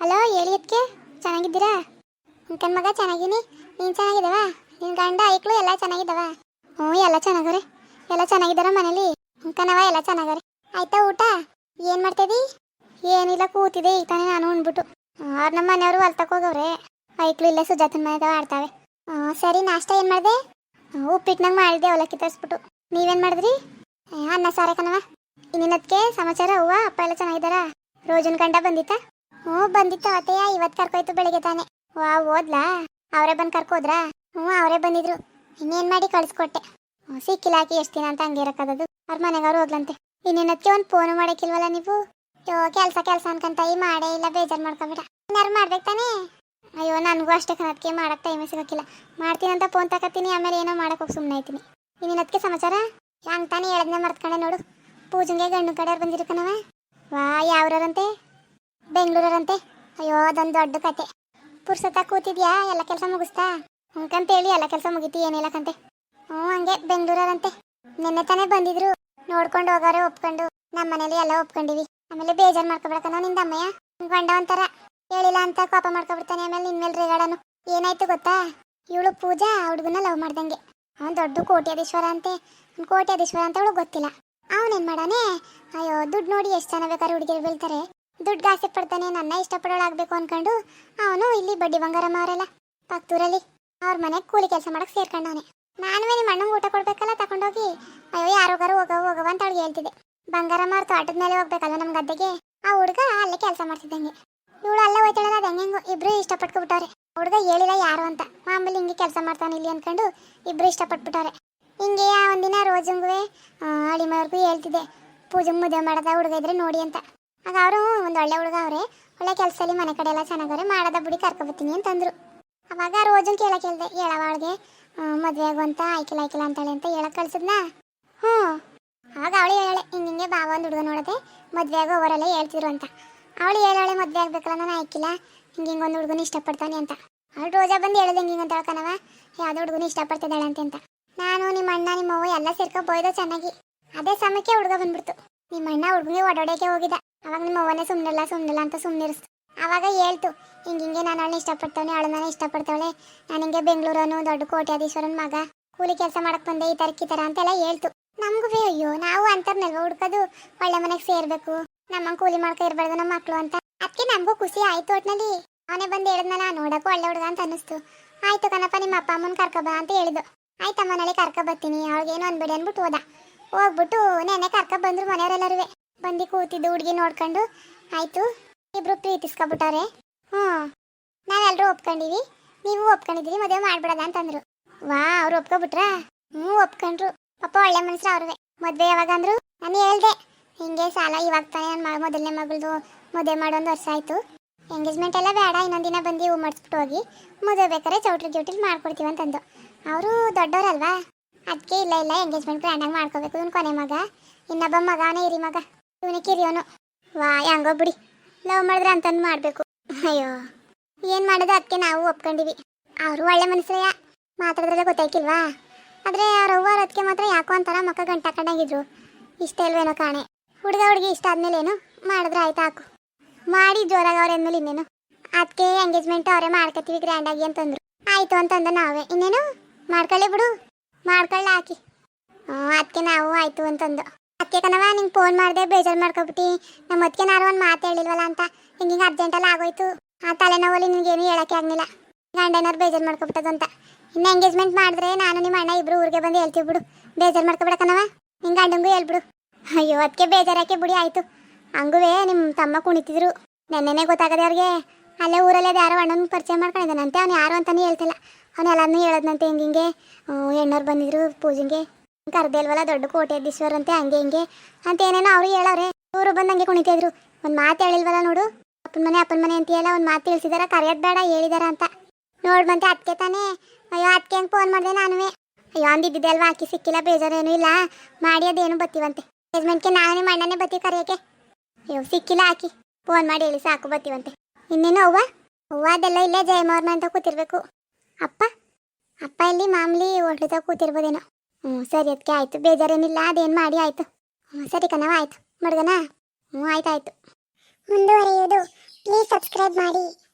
Hello ಹೇಳಿದ್ಕೆ ಚೆನ್ನಾಗಿದ್ದೀರಾ? ಕಣ್ ಮಗ ಚೆನ್ನಾಗಿನಿ. ನೀನು ಚೆನ್ನಾಗಿದ್ದಾವ ನಿನ್ನ ಗಂಡ, ಐಕ್ಳು ಎಲ್ಲ ಚೆನ್ನಾಗಿದ್ದಾವ ಹ್ಞೂ, ಎಲ್ಲ ಚೆನ್ನಾಗವ್ರೆ. ಎಲ್ಲ ಚೆನ್ನಾಗಿದ್ದಾರ ಮನೇಲಿ? ಕಣವ ಎಲ್ಲ ಚೆನ್ನಾಗವ್ರೆ. ಆಯ್ತಾ ಊಟ? ಏನು ಮಾಡ್ತಿದ್ದಿ ಏನಿಲ್ಲ, ಕೂತಿದೆ ಈಗ ತಾನೇ ನಾನು ಉಣ್ಬಿಟ್ಟು. ಅವ್ರು ನಮ್ಮ ಮನೆಯವರು ಹೊಲ್ತಕ್ಕೆ ಹೋಗವ್ರೆ. ಐಕ್ಳು ಇಲ್ಲ ಸುಜಾತನ ಮನೆದಾಗ ಆಡ್ತಾವೆ. ಹ್ಞೂ, ಸರಿ, ನಾಷ್ಟ ಏನು ಮಾಡಿದೆ? ಉಪ್ಪಿಟ್ಟಿನಾಗ ಮಾಡಿದೆ ಅವಲಕ್ಕಿ ತರಿಸ್ಬಿಟ್ಟು. ನೀವೇನು ಮಾಡಿದ್ರಿ? ಅನ್ನ ಸಾರ ಕಣವ ಇನ್ನಿನದ್ಕೆ ಸಮಾಚಾರ ಅವ್ವ ಅಪ್ಪ ಎಲ್ಲ ಚೆನ್ನಾಗಿದ್ದಾರಾ? ರೋಜನ್ ಗಂಡ ಬಂದಿತ್ತಾ? ಹ್ಞೂ, ಬಂದಿತ್ತು ಅವತ್ತೆಯ ಇವತ್ತು ಕರ್ಕೋಯ್ತು ಬೆಳಿಗ್ಗೆ ತಾನೆ. ವಾ ಓದ್ಲಾ? ಅವರೇ ಬಂದು ಕರ್ಕೋದ್ರಾ? ಹ್ಞೂ, ಅವರೇ ಬಂದಿದ್ರು. ಇನ್ನೇನು ಮಾಡಿ ಕಳಿಸ್ಕೊಟ್ಟೆ. ಸಿಕ್ಕಿಲ್ಲ ಹಾಕಿ ಎಷ್ಟು ದಿನ ಅಂತ ಹಂಗೆ ಇರೋಕ್ಕದದು ಅವ್ರ ಮನೆಗವ್ರು ಹೋಗ್ಲಂತೆ ಇನ್ನೇನಕ್ಕೆ ಒಂದು ಫೋನ್ ಮಾಡೋಕ್ಕಿಲ್ವಲ್ಲ ನೀವು? ಯೋ, ಕೆಲಸ ಕೆಲಸ ಅನ್ಕಂತ ಈ ಮಾಡೇ ಇಲ್ಲ, ಬೇಜಾರು ಮಾಡ್ಕೊಂಬಿಡ. ಏನಾರು ಮಾಡ್ಬೇಕು ತಾನೇ? ಅಯ್ಯೋ, ನನಗೂ ಅಷ್ಟೇ ಕಣಕ್ಕೆ ಮಾಡಕ್ಕೆ ಟೈಮೇ ಸಿಗಕ್ಕಿಲ್ಲ. ಮಾಡ್ತೀನಿ ಅಂತ ಫೋನ್ ತಗೋತೀನಿ ಆಮೇಲೆ ಏನೋ ಮಾಡಕ್ಕೆ ಸುಮ್ಮನೆ ಆಯ್ತೀನಿ ಇನ್ನೇನದಕ್ಕೆ ಸಮಾಚಾರ? ಹಂಗೆ ತಾನೇ ಹೇಳದ್ನೆ ಮರ್ತ್ಕೊಂಡೆ ನೋಡು. ಪೂಜೆಗೆ ಗಂಡು ಕಡೆಯವ್ರು ಬಂದಿರು ವಾ ಯಾವ್ರಂತೆ ಬೆಂಗಳೂರರಂತೆ ಅಯ್ಯೋ, ಅದೊಂದು ದೊಡ್ಡ ಕತೆ. ಪುರ್ಸತ್ತ ಕೂತಿದ್ಯಾ? ಎಲ್ಲ ಕೆಲಸ ಮುಗಿಸ್ತಾ? ಹೇಳಿ ಎಲ್ಲ ಕೆಲಸ ಮುಗೀತಿ ಏನಿಲ್ಲ ಕಂತೆ? ಹ್ಞೂ ಹಂಗೆ ಬೆಂಗಳೂರಂತೆ ನಿನ್ನೆ ತಾನೇ ಬಂದಿದ್ರು. ನೋಡ್ಕೊಂಡು ಹೋಗೋರೆ, ಒಪ್ಕೊಂಡು. ನಮ್ಮ ಮನೇಲಿ ಎಲ್ಲ ಒಪ್ಕೊಂಡಿವಿ. ಆಮೇಲೆ ಬೇಜಾರು ಮಾಡ್ಕೊಬಿಡಕನೋ ನಿಂದ ಅಮ್ಮಯ್ಯ? ಗಂಡ ಒಂಥರ ಹೇಳಿಲ್ಲ ಅಂತ ಕೋಪ ಮಾಡ್ಕೊಬಿಡ್ತಾನೆ ಆಮೇಲೆ ನಿನ್ಮೇಲೆ ರೇಗಾಡನು. ಏನಾಯ್ತು ಗೊತ್ತಾ? ಇವಳು ಪೂಜಾ ಹುಡುಗನ ಲವ್ ಮಾಡ್ದಂಗೆ. ಅವ್ನು ದೊಡ್ಡ ಕೋಟ್ಯಾಧೀಶ್ವರ ಅಂತೆ. ಕೋಟ್ಯಾಧೀಶ್ವರ ಅಂತ ಅವಳು ಗೊತ್ತಿಲ್ಲ. ಅವನೇನು ಮಾಡಾನೆ? ಅಯ್ಯೋ, ದುಡ್ಡು ನೋಡಿ ಎಷ್ಟು ಜನ ಬೇಕಾದ್ರೆ ಹುಡುಗಿರು ಬೀಳ್ತಾರೆ. ದುಡ್ಡು ಆಸೆ ಪಡ್ತಾನೆ ನನ್ನ ಇಷ್ಟಪಡೋಳಾಗಬೇಕು ಅನ್ಕೊಂಡು ಅವನು ಇಲ್ಲಿ ಬಡ್ಡಿ ಬಂಗಾರಮ್ಮ ಅವರೆಲ್ಲ ಪಕ್ತೂರಲ್ಲಿ ಅವ್ರ ಮನೆಗೆ ಕೂಲಿ ಕೆಲಸ ಮಾಡಕ್ಕೆ ಸೇರ್ಕೊಂಡವನೆ. ನಾನು ನಿಮ್ಮ ಅಣ್ಣಂಗೆ ಊಟ ಕೊಡ್ಬೇಕಲ್ಲ, ತಗೊಂಡೋಗಿ ಅಯ್ಯೋ, ಯಾರೋಗಾರು ಹೋಗವ ಹೋಗವ ಅಂತ ಅವ್ಳಿಗೆ ಹೇಳ್ತಿದ್ದೆ. ಬಂಗಾರಮ್ಮ ಅವ್ರ ತೋಟದ ಮೇಲೆ ಹೋಗ್ಬೇಕಲ್ಲ ನಮ್ಮ ಗದ್ದೆಗೆ, ಆ ಹುಡುಗ ಅಲ್ಲೇ ಕೆಲಸ ಮಾಡ್ತಿದ್ದಂಗೆ. ಇವಳು ಅಲ್ಲೇ ಹೋಯ್ತಾಳಲ್ಲ, ಅದು ಹೆಂಗೆಂಗೋ ಇಬ್ಬರು ಇಷ್ಟಪಟ್ಕೊಬಿಟ್ಟವ್ರೆ. ಹುಡುಗ ಹೇಳಿಲ್ಲ ಯಾರು ಅಂತ. ಮಾಮೂಲಿ ಹಿಂಗೆ ಕೆಲಸ ಮಾಡ್ತಾನೆ ಇಲ್ಲಿ ಅನ್ಕೊಂಡು ಇಬ್ಬರು ಇಷ್ಟಪಟ್ಬಿಟ್ಟವ್ರೆ. ಹಿಂಗೆ ಒಂದಿನ ರೋಜಂಗುವೆ ಅಳಿಮವ್ರಿಗೂ ಹೇಳ್ತಿದ್ದೆ, ಪೂಜೆ ಮುದ್ದೆ ಮಾಡದ ಹುಡುಗ ಇದ್ರೆ ನೋಡಿ ಅಂತ. ಆಗ ಅವರು ಒಂದು ಒಳ್ಳೆ ಹುಡುಗ ಅವ್ರೆ. ಒಳ್ಳೆ ಕೆಲಸದಲ್ಲಿ ಮನೆ ಕಡೆ ಎಲ್ಲ ಚೆನ್ನಾಗವ್ರೆ, ಮಾಡದ ಬುಡಿ ಕರ್ಕೊಬತ್ತೀನಿ ಅಂತಂದ್ರು. ಅವಾಗ ರೋಜು ಕೇಳಕ್ ಹೇಳ್ದೆ ಹೇಳವ ಅವಳಿಗೆ ಮದುವೆ ಆಗುವಂತ, ಆಯ್ಕಿಲ್ಲ ಆಯ್ಕಿಲ್ಲ ಅಂತಾಳೆ ಅಂತ ಹೇಳಕ್ ಕಳ್ಸಿದ್ನ? ಹ್ಞೂ. ಆಗ ಅವಳು ಹೇಳಾಳೆ, ಹಿಂಗೆ ಬಾವ ಒಂದು ಹುಡುಗ ನೋಡದೆ, ಮದುವೆ ಅವರೆಲ್ಲ ಹೇಳ್ತಿದ್ರು ಅಂತ. ಅವಳು ಹೇಳಾಳೆ, ಮದುವೆ ಆಗ್ಬೇಕಲ್ಲ, ನಾನು ಆಯ್ಕಿಲ್ಲ, ಹಿಂಗೆ ಹಿಂಗೆ ಒಂದು ಹುಡುಗನ ಇಷ್ಟಪಡ್ತಾನೆ ಅಂತ. ಅವಳು ರೋಜಾ ಬಂದು ಹೇಳಿದೆ ಹಿಂಗೆ ಅಂತ ಹೇಳ್ಕನವ ಯಾವುದೋ ಹುಡುಗನ ಇಷ್ಟಪಡ್ತಿದ್ದಾಳೆ ಅಂತ ಅಂತ. ನಾನು, ನಿಮ್ಮ ಅಣ್ಣ, ನಿಮ್ಮ ಅವ್ವ ಎಲ್ಲ ಸೇರ್ಕೊ ಚೆನ್ನಾಗಿ. ಅದೇ ಸಮಯಕ್ಕೆ ಹುಡುಗ ಬಂದ್ಬಿಡ್ತು. ನಿಮ್ಮ ಅಣ್ಣ ಹುಡುಗನಿಗೆ ಓಡಾಡೋಕೆ ಹೋಗಿದ್ದ. ಅವಾಗ ನಿಮ್ಮ ಅವನೇ ಸುಮ್ಮನಿಲ್ಲ ಸುಮ್ಮನಿಲ್ಲ ಅಂತ ಸುಮ್ಮನಿರಿಸ್ತು ಅವಾಗ ಹೇಳ್ತು, ಹಿಂಗೆ ಹಿಂಗೆ ನಾನು ಅವಳನ್ನ ಇಷ್ಟಪಡ್ತವನೆ ಅವಳು ನಾನು ಇಷ್ಟಪಡ್ತಾವಳೆ. ನಾನು ಹಿಂಗೆ ಬೆಂಗಳೂರನು, ದೊಡ್ಡ ಕೋಟ್ಯಾಧೀಶ್ವರನ ಮಗ. ಕೂಲಿ ಕೆಲಸ ಮಾಡಕ್ ಬಂದೆ, ಈ ತರಕ್ಕೆ ಈ ಥರ ಅಂತೆಲ್ಲ ಹೇಳ್ತು. ನಮಗೂ ಅಯ್ಯೋ, ನಾವು ಅಂತರ್ನಲ್ವ ಹುಡ್ಕೋದು, ಒಳ್ಳೆ ಮನೆಗೆ ಸೇರ್ಬೇಕು. ನಮ್ಮ ಕೂಲಿ ಮಾಡ್ಕೊ ಇರ್ಬಾರ್ದು ನಮ್ಮ ಮಕ್ಕಳು ಅಂತ. ಅದಕ್ಕೆ ನಮಗೂ ಖುಷಿ ಆಯ್ತು ಒಟ್ನಲ್ಲಿ. ಅವನೇ ಬಂದು ಹೇಳಿದ್ನಲ್ಲ, ನೋಡಕ್ಕೂ ಒಳ್ಳೆ ಹುಡುಗ ಅಂತ ಅನ್ನಿಸ್ತು. ಆಯ್ತು ಕಣಪ್ಪ, ನಿಮ್ಮ ಅಪ್ಪ ಅಮ್ಮನ ಕರ್ಕೊಬಾ ಅಂತ ಹೇಳಿದ್ದು ಆಯ್ತಮ್ಮ, ನಾಳೆ ಕರ್ಕೊ ಬರ್ತೀನಿ, ಅವಳಿಗೇನು ಅನ್ಬೇಡಿ ಅಂದ್ಬಿಟ್ಟು ಹೋದ. ಹೋಗ್ಬಿಟ್ಟು ನೆನೆ ಕರ್ಕೊ ಬಂದ್ರು ಮನೆಯವರೆಲ್ಲರೂ ಬಂದು ಕೂತಿದ್ದು ಹುಡುಗಿ ನೋಡ್ಕೊಂಡು, ಆಯ್ತು, ಇಬ್ರು ಪ್ರೀತಿಸ್ಕೊಬಿಟ್ಟವ್ರೆ. ಹ್ಞೂ ನಾವೆಲ್ಲರೂ ಒಪ್ಕೊಂಡಿವಿ. ನೀವು ಒಪ್ಕೊಂಡಿದ್ದೀರಿ, ಮದುವೆ ಮಾಡ್ಬಿಡೋದ ಅಂತಂದ್ರು. ವಾ ಅವ್ರು ಒಪ್ಕೊಬಿಟ್ರಾ? ಹ್ಞೂ, ಒಪ್ಕೊಂಡ್ರು. ಪಾಪ ಒಳ್ಳೆ ಮನುಷ್ಯರು ಅವ್ರವೆ. ಮದುವೆ ಯಾವಾಗ ಅಂದ್ರು? ನಾನು ಹೇಳ್ದೆ. ಹಿಂಗೆ ಸಾಲ ಇವಾಗ ತಾನೇ ನನ್ನ ಮೊದಲನೇ ಮಗಳದು ಮದುವೆ ಮಾಡೋದು ವರ್ಷ ಆಯಿತು. ಎಂಗೇಜ್ಮೆಂಟ್ ಎಲ್ಲ ಬೇಡ, ಇನ್ನೊಂದು ದಿನ ಬಂದು ಹೂ ಮಾಡಿಸ್ಬಿಟ್ಟು ಹೋಗಿ, ಮದುವೆ ಬೇಕಾದ್ರೆ ಚೌಟ್ರಿ ಚೌಟ್ರಿ ಮಾಡ್ಕೊಡ್ತೀವಿ ಅಂತಂದು. ಅವರು ದೊಡ್ಡವರಲ್ವಾ? ಅದಕ್ಕೆ ಇಲ್ಲ ಇಲ್ಲ, ಎಂಗೇಜ್ಮೆಂಟ್ ಗ್ರ್ಯಾಂಡಾಗಿ ಮಾಡ್ಕೋಬೇಕು ಇವನು ಕೊನೆ ಮಗ. ಇನ್ನೊಬ್ಬ ಮಗನೇ ಇರಿ ಮಗ. ಇವನೇ ಕಿರಿಯೋನು ವಾ ಹೆಂಗೋ ಬಿಡಿ. ಲವ್ ಮಾಡಿದ್ರೆ ಅಂತಂದು ಮಾಡಬೇಕು. ಅಯ್ಯೋ, ಏನು ಮಾಡೋದು ಅದಕ್ಕೆ ನಾವು ಒಪ್ಕೊಂಡಿವಿ. ಅವರು ಒಳ್ಳೆ ಮನುಷ್ಯರಯ್ಯ ಮಾತಾಡಿದ್ರೆ ಗೊತ್ತಾಯ್ಕಿಲ್ವಾ? ಆದರೆ ಅವ್ರ ಅವ್ವ ಅದಕ್ಕೆ ಮಾತ್ರ ಯಾಕೋ ಅಂತಾರ ಮಕ್ಕ ಗಂಟ ಕಂಡಾಗಿದ್ರು ಇಷ್ಟ ಇಲ್ವೇನೋ ಕಾಣೆ. ಹುಡುಗ ಹುಡುಗಿ ಇಷ್ಟ ಆದ್ಮೇಲೆ ಏನು ಮಾಡಿದ್ರೆ ಆಯ್ತು ಹಾಕು. ಮಾಡಿ ಜೋರಾಗಿ ಅವ್ರ ಅಂದ್ಮೇಲೆ ಇನ್ನೇನು. ಅದಕ್ಕೆ ಎಂಗೇಜ್ಮೆಂಟ್ ಅವರೇ ಮಾಡ್ಕೊತೀವಿ ಗ್ರ್ಯಾಂಡಾಗಿ ಅಂತಂದ್ರು. ಆಯ್ತು ಅಂತಂದ ನಾವೇ. ಇನ್ನೇನು? ಮಾಡ್ಕೊಳ್ಳಿ ಬಿಡು. ಮಾಡ್ಕೊಳ್ಳಿ ಹಾಕಿ. ಹ್ಞೂ ಅದಕ್ಕೆ ನಾವು ಆಯ್ತು ಅಂತಂದು. ಅದಕ್ಕೆ ಕಣವ ನಿಂಗೆ ಫೋನ್ ಮಾಡಿದೆ, ಬೇಜಾರು ಮಾಡ್ಕೊಬಿಟ್ಟು. ನಮ್ಮ ಅದಕ್ಕೆ ನಾನು ಒಂದು ಮಾತು ಹೇಳಿಲ್ವಲ್ಲ ಅಂತ. ಹಿಂಗೆ ಹಿಂಗೆ ಅರ್ಜೆಂಟಲ್ಲಿ ಆಗೋಯ್ತು. ಆ ತಲೆನೋವಲ್ಲಿ ನಿನಗೇನು ಹೇಳಕ್ಕೆ ಆಗಲಿಲ್ಲ. ಗಂಡನವ್ರು ಬೇಜಾರು ಮಾಡ್ಕೊಬಿಟ್ಟದು ಅಂತ. ಇನ್ನು ಎಂಗೇಜ್ಮೆಂಟ್ ಮಾಡಿದ್ರೆ ನಾನು ನಿಮ್ಮ ಅಣ್ಣ ಇಬ್ರು ಊರಿಗೆ ಬಂದು ಹೇಳ್ತೀವಿ ಬಿಡು. ಬೇಜಾರು ಮಾಡ್ಕೊಬಿಡಕನವ ನಿಂಗೆ ಗಂಡಂಗೂ ಹೇಳ್ಬಿಡು ಅಯ್ಯೋ ಅದಕ್ಕೆ ಬೇಜಾರಾಕೆ ಬಿಡಿ ಆಯ್ತು. ಹಂಗುವೆ ನಿಮ್ಮ ತಮ್ಮ ಕುಣಿತಿದ್ರು. ನೆನ್ನೆನೇ ಗೊತ್ತಾಗದೆ ಅವ್ರಿಗೆ ಅಲ್ಲೇ ಊರಲ್ಲೇ ಯಾರೋ ಅಣ್ಣನ ಪರಿಚಯ ಮಾಡ್ಕೊಂಡಿದ್ದಾನಂತೆ. ಅವ್ನು ಯಾರು ಅಂತಲೇ ಹೇಳ್ತಿಲ್ಲ. ಅವ್ನು ಹೇಳೋದಂತೆ ಹೇಳದ್ನಂತೆ ಹಿಂಗೆ ಹಿಂಗೆ. ಹೆಣ್ಣವ್ರು ಬಂದಿದ್ರು ಪೂಜೆಗೆ. ಕರ್ದೆ ದೊಡ್ಡ ಕೋಟ್ಯಾಧೀಶ್ವರ ಅಂತೆ, ಹಂಗೆ ಹಿಂಗೆ. ಅಂತ ಏನೇನೋ ಅವ್ರು ಹೇಳವ್ರೆ. ಇವರು ಬಂದು ಹಂಗೆ ಕುಣಿತಿದ್ರು ಒಂದು ಮಾತು ಹೇಳಿಲ್ವಲ್ಲ ನೋಡು. ಅಪ್ಪನ ಮನೆ ಅಪ್ಪನ ಮನೆ ಅಂತೀಯಲ್ಲ, ಒಂದು ಮಾತು ತಿಳಿಸಿದಾರ, ಕರೆಯೋದು ಬೇಡ, ಹೇಳಿದಾರ ಅಂತ. ನೋಡ್ಬಂತೆ ಅದಕ್ಕೆ ತಾನೇ. ಅಯ್ಯೋ ಅದಕ್ಕೆ ಹೆಂಗೆ ಫೋನ್ ಮಾಡಿದೆ ನಾನುವೇ. ಅಯ್ಯೋ ಅಂದಿದ್ದೆ ಅಲ್ವಾ ಆಕಿ ಸಿಕ್ಕಿಲ್ಲ, ಬೇಜಾರೇನೂ ಇಲ್ಲ. ಮಾಡಿ ಅದೇನು ಬತ್ತೀವಂತೆ. ಎಂಗೇಜ್ಮೆಂಟ್ಗೆ ನಾನೇ ನಿಮ್ಮ ಬತ್ತಿ ಕರೆಯೋಕೆ ಅಯ್ಯೋ, ಸಿಕ್ಕಿಲ್ಲ ಆಕಿ ಫೋನ್ ಮಾಡಿ ಹೇಳಿ ಸಾಕು ಬತ್ತೀವಂತೆ. ಇನ್ನೇನು ಅವ್ವ? ಅವ್ವ ಅದೆಲ್ಲ ಇಲ್ಲೇ ಜಯಮೋರ್ನ ಅಂತ ಕೂತಿರ್ಬೇಕು. ಅಪ್ಪ? ಅಪ್ಪ ಇಲ್ಲಿ ಮಾಮೂಲಿ ಹೋಟ್ಲದಾಗ ಕೂತಿರ್ಬೋದೇನೋ. ಹ್ಞೂ, ಸರಿ ಅದಕ್ಕೆ ಆಯಿತು. ಬೇಜಾರೇನಿಲ್ಲ, ಅದೇನು ಮಾಡಿ, ಆಯಿತು. ಹ್ಞೂ, ಸರಿ ಕಣವ ಆಯಿತು. ಮಡ್ಗನಾ ಹ್ಞೂ ಆಯ್ತು ಆಯಿತು ಮುಂದುವರಿಯುವುದು. ಪ್ಲೀಸ್ ಸಬ್ಸ್ಕ್ರೈಬ್ ಮಾಡಿ.